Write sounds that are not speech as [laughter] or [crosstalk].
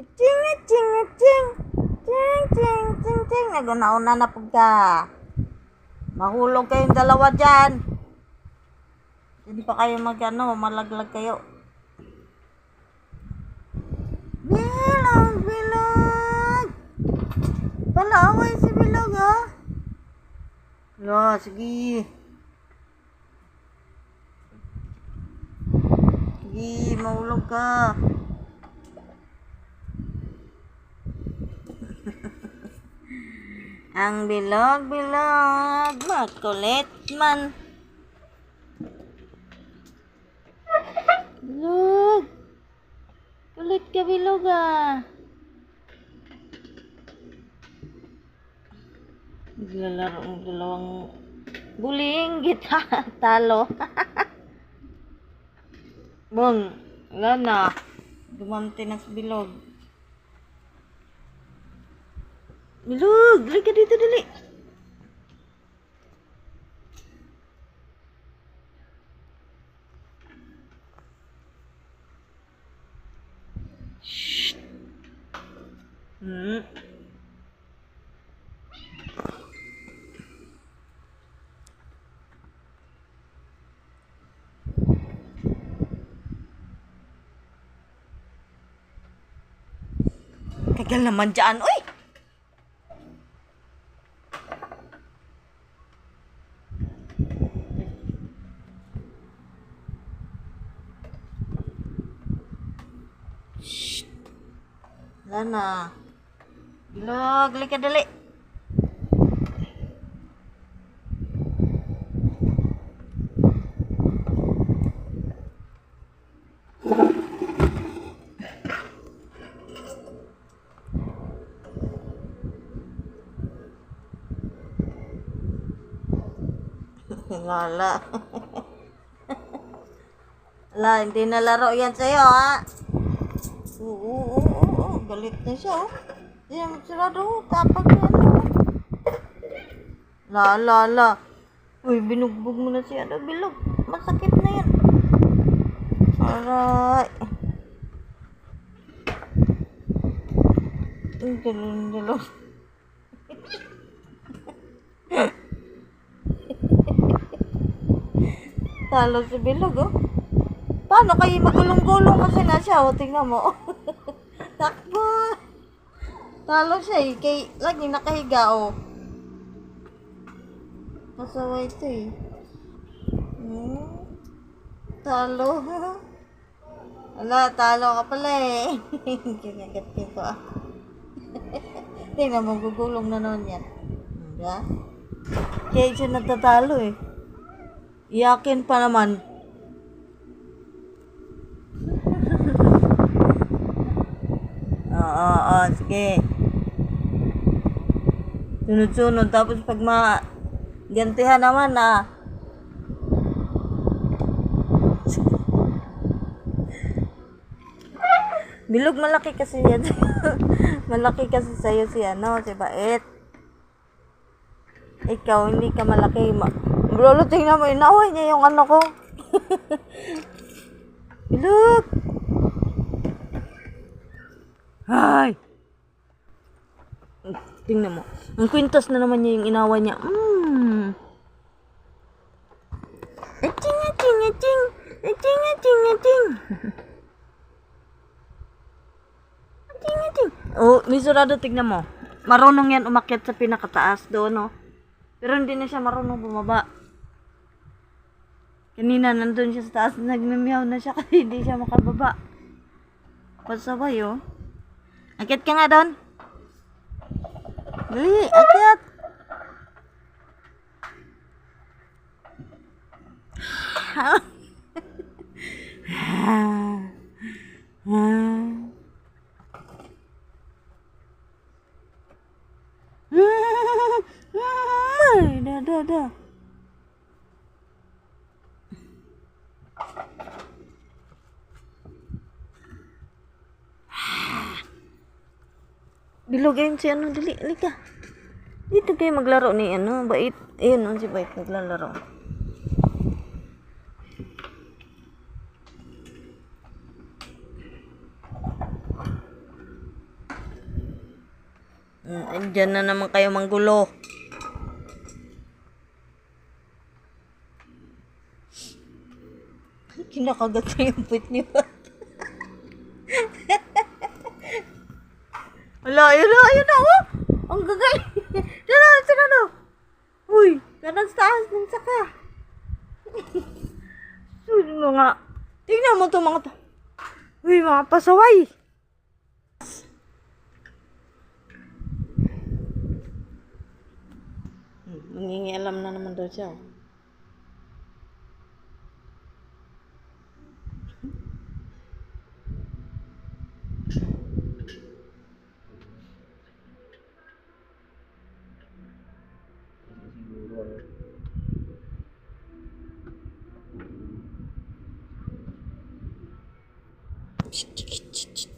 Ching, ching, ching. Ching, ching, ching, ching. Nagunauna na po ka. Mahulog kayong dalawa dyan. Hindi pa kayo mag ano, malaglag kayo. Bilog, bilog. Palaway si bilog ha. Lo, sige. Sige, mahulog ka. Ang bilog-bilog, makulit man. Bilog. Kulit ka bilog ah. Naglalaro ng dalawang buling gita. [laughs] Talo. [laughs] Bong, wala na. Dumamti na sa bilog. Bilog, dali ka dito, dali. Shh. Hmm. Tagal naman dyan, uy! Wala na. Bilog, lika dali. [laughs] Wala. Wala, [laughs] hindi na laro yan sa'yo, ha? Oo. Galit na siya, oh. Naman sila daw. Tapag na, ano. La, la, la. Uy, binugbog mo na siya. Ano, bilog. Masakit na yan. Aray. Ang galong, galong. Talo si Bilog, oh. Paano kayo magulong-gulong kasi na siya? O, tingnan mo. Takbo. Talo siya eh. Kay, lagi nakahiga, oh. Masaway ito eh. Hmm. Talo. [laughs] Wala, talo ka pala eh. [laughs] Kinagat ko ah. [laughs] Tingnan mo, gugulong na naman yan. Diba? Kaya siya natatalo eh. Iyakin pa naman. Oo, sige. Sunod-sunod. Tapos pag ma... Gantihan naman ah. Bilog malaki kasi yan. [laughs] malaki kasi sa'yo si ano, si Bait. Ikaw, hindi ka malaki. Ma Lolo, tingnan mo, inaway niya yung ano ko. [laughs] Bilog! Ay! Tingnan mo. Ang kwintas na naman niya yung inaway niya. Mmm. Aching, aching, aching. Aching, aching, aching. [laughs] Aching, aching. Oh, misurado, tignan mo. Marunong yan umakyat sa pinakataas doon, no? Pero hindi na siya marunong bumaba. Kanina, nandun siya sa taas, nagmimiyaw na siya [laughs] kasi hindi siya makababa. Pasabay, oh. Akyat ka nga doon. Dali, akyat. Ay, [laughs] da, da, Bilugayin si ano, dali, halika. Dito kayo maglaro ni ano, bait. Ayun, oh, si bait naglalaro. Mm, Andyan na naman kayo manggulo. Kinakagat na yung puwit ni Pat. [laughs] Wala, ayun na, ayun oh! Ang gagaling! [laughs] Tara, tara na! Uy, ganang sa taas ng saka. [laughs] Uy, mga... Tingnan mo to mga to. Uy, mga pasaway! Hmm, Nangingialam na naman daw siya. oh. Shh, shh, shh, shh, shh.